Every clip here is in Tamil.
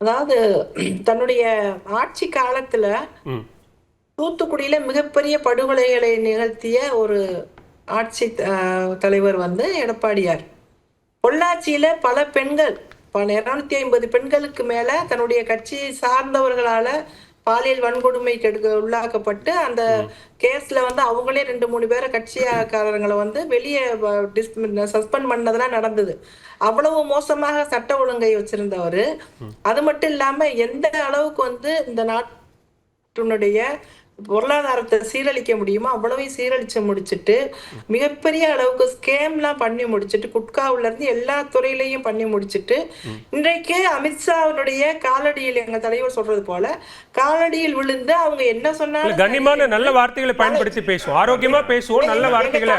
அதாவது தன்னுடைய ஆட்சி காலத்துல தூத்துக்குடியில மிகப்பெரிய படுகொலைகளை நிகழ்த்திய ஒரு ஆட்சி தலைவர் வந்து எடப்பாடியார். பொள்ளாச்சியில பல பெண்கள் பல இருநூத்தி ஐம்பது பெண்களுக்கு மேல தன்னுடைய கட்சியை சார்ந்தவர்களால பாலியல் வன்கொடுமைக்கு எடுக்க உள்ளாக்கப்பட்டு அந்த கேஸ்ல வந்து அவங்களே ரெண்டு மூணு பேரை கட்சிக்காரங்களை வந்து வெளியே சஸ்பெண்ட் பண்ணதெல்லாம் நடந்தது. அவ்வளவு மோசமாக சட்ட ஒழுங்கை வச்சிருந்தவர். அது மட்டும் இல்லாம எந்த அளவுக்கு வந்து இந்த நாட்டினுடைய பொருளாதாரத்தை சீரழிக்க முடியுமோ அவ்வளவையும் சீரழிச்சு முடிச்சிட்டு மிகப்பெரிய அளவுக்கு ஸ்கேம்லாம் பண்ணி முடிச்சிட்டு குட்காவுல இருந்து எல்லா துறையிலையும் பண்ணி முடிச்சிட்டு இன்றைக்கு அமித்ஷாவினுடைய காலடியில் எங்க தலைவர் சொல்றது போல காலடியில் விழுந்து அவங்க என்ன சொன்னாலும் கண்ணியமான நல்ல வார்த்தைகளை பயன்படுத்தி பேசுவோம். ஆரோக்கியமா பேசுவோம். நல்ல வார்த்தைகளை.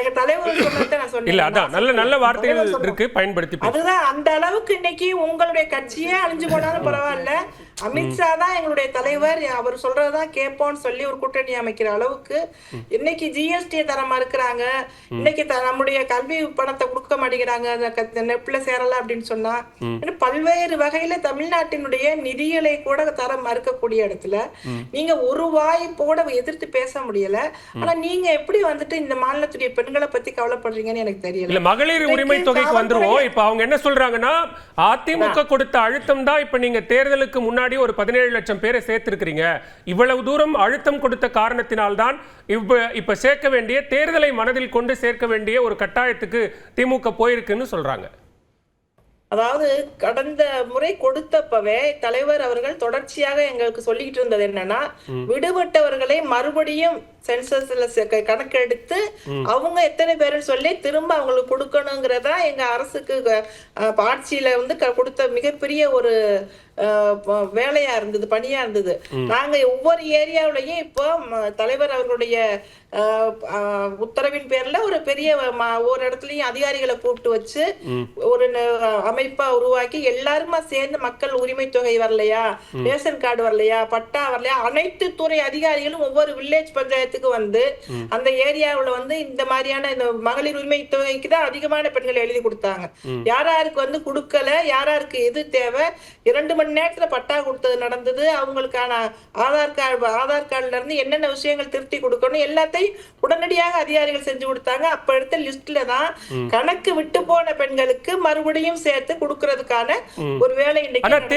எங்க தலைவர் சொன்னதை நான் சொன்னேன் இல்ல அதான் நல்ல நல்ல வார்த்தைகள் இருக்கு பயன்படுத்தி அதுதான் அந்த அளவுக்கு இன்னைக்கு உங்களுடைய கட்சியே அழிஞ்சு போனாலும் பரவாயில்ல. அமித்ஷா தான் எங்களுடைய தலைவர். அவர் சொல்றதுதான் கேட்போம்னு சொல்லி ஒரு கூட்டணி அமைக்கிற அளவுக்கு இன்னைக்கு ஜிஎஸ்டி தர மறுக்கிறாங்க இன்னைக்கு நம்முடைய கல்வி பணத்தை கொடுக்க மாட்டேங்கிறாங்க. நெப்ல சேரல அப்படின்னு சொன்னா பல்வேறு வகையில தமிழ்நாட்டினுடைய நிதிகளை கூட தர மறுக்கக்கூடிய இடத்துல நீங்க ஒரு வாய்ப்போட எதிர்த்து பேச முடியல. ஆனா நீங்க எப்படி வந்துட்டு இந்த மாநிலத்துடைய பெண்களை பத்தி கவலைப்படுறீங்கன்னு எனக்கு தெரியல. மகளிர் உரிமை தொகைக்கு வந்துருவோம். இப்ப அவங்க என்ன சொல்றாங்கன்னா அதிமுக கொடுத்த அழுத்தம் தான் இப்ப நீங்க தேர்தலுக்கு முன்னாடி ஒரு பதினேழு லட்சம் பேரை சேர்த்திருக்கிறீங்க. இவ்வளவு தூரம் அழுத்தம் கொடுத்த காரணத்தினால்தான் இப்ப இப்ப சேர்க்க வேண்டிய தேர்தலை மனதில் கொண்டு சேர்க்க வேண்டிய ஒரு கட்டாயத்துக்கு திமுக போயிருக்குன்னு சொல்றாங்க. அதாவது கடந்த முறை கொடுத்தப்பவே தலைவர் அவர்கள் தொடர்ச்சியாக எங்களுக்கு சொல்லிக்கிட்டு இருந்தது என்னன்னா விடுபட்டவர்களை மறுபடியும் சென்சஸ்ல கணக்கெடுத்து அவங்க எத்தனை பேருன்னு சொல்லி திரும்ப அவங்களுக்கு கொடுக்கணுங்கிறதா எங்க அரசுக்கு ஆட்சியில வந்து கொடுத்த மிகப்பெரிய ஒரு வேலையா இருந்தது பணியா இருந்தது. நாங்க ஒவ்வொரு ஏரியாவிலையும் இப்போ தலைவர் அவர்களுடைய உத்தரவின் பேர்ல ஒரு பெரிய ஒரு இடத்துலயும் அதிகாரிகளை கூப்பிட்டு வச்சு ஒரு அமைப்பா உருவாக்கி எல்லாருமா சேர்ந்து மக்கள் உரிமை தொகை வரலையா? ரேஷன் கார்டு வரலையா? பட்டா வரலையா? அனைத்து துறை அதிகாரிகளும் ஒவ்வொரு வில்லேஜ் பஞ்சாயத்துக்கு வந்து அந்த ஏரியாவுல வந்து இந்த மாதிரியான இந்த மகளிர் உரிமை தொகைக்கு தான் அதிகமான பெண்கள் எழுதி கொடுத்தாங்க. யார் யாருக்கு வந்து கொடுக்கல யார் யாருக்கு எது தேவை இரண்டு மணி நேரத்துல பட்டா கொடுத்தது நடந்தது அவங்களுக்கான ஆதார் கார்டு ஆதார் கார்டுல இருந்து என்னென்ன விஷயங்கள் திருத்தி கொடுக்கணும் எல்லாத்தையும் உடனடியாக அதிகாரிகள் செஞ்சு கொடுத்தாங்க. அப்ப எடுத்த லிஸ்ட்ல தான் கணக்கு விட்டு போன பெண்களுக்கு மறுபடியும் சேர்த்து கொடுக்கறதுக்கான ஒரு வேலை இன்னைக்கு.